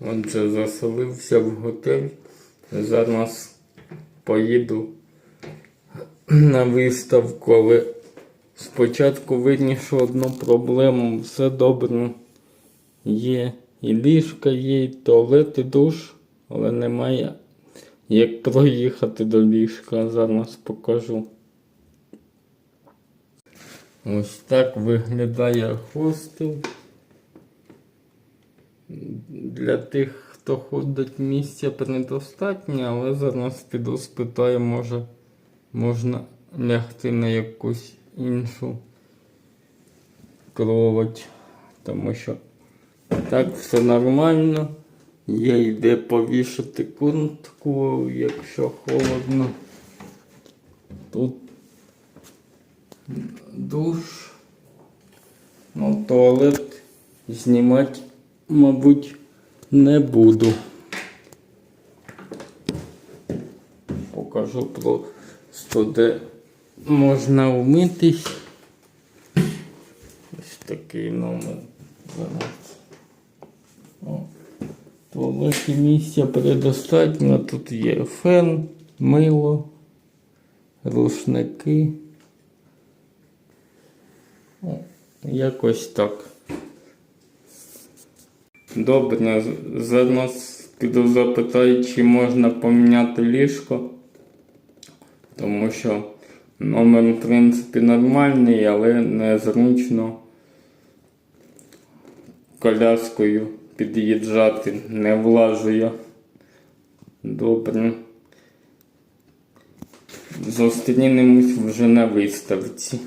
Отже, заселився в готель. Зараз поїду на виставку, але спочатку вирішив одну проблему. Все добре. Є і ліжка, є, і туалет, і душ, але немає як проїхати до ліжка. Зараз покажу. Ось так виглядає хостел. Для тих, хто ходить місця предостатньо, але зараз піду спитаю, може можна лягти на якусь іншу кровать. Тому що так все нормально. Є йде повішати куртку, якщо холодно. Тут душ. Ну, туалет знімати, мабуть, не буду. Покажу просто, де можна вмитись. Ось такий номер. Зараз. О, туалеті місця предостатньо. Тут є фен, мило, рушники. О, Якось так. Добре, зараз піду запитаю, чи можна поміняти ліжко. Тому що номер, в принципі, нормальний, але незручно коляскою під'їжджати не влажу я. Добре. Зустрінемось вже на виставці.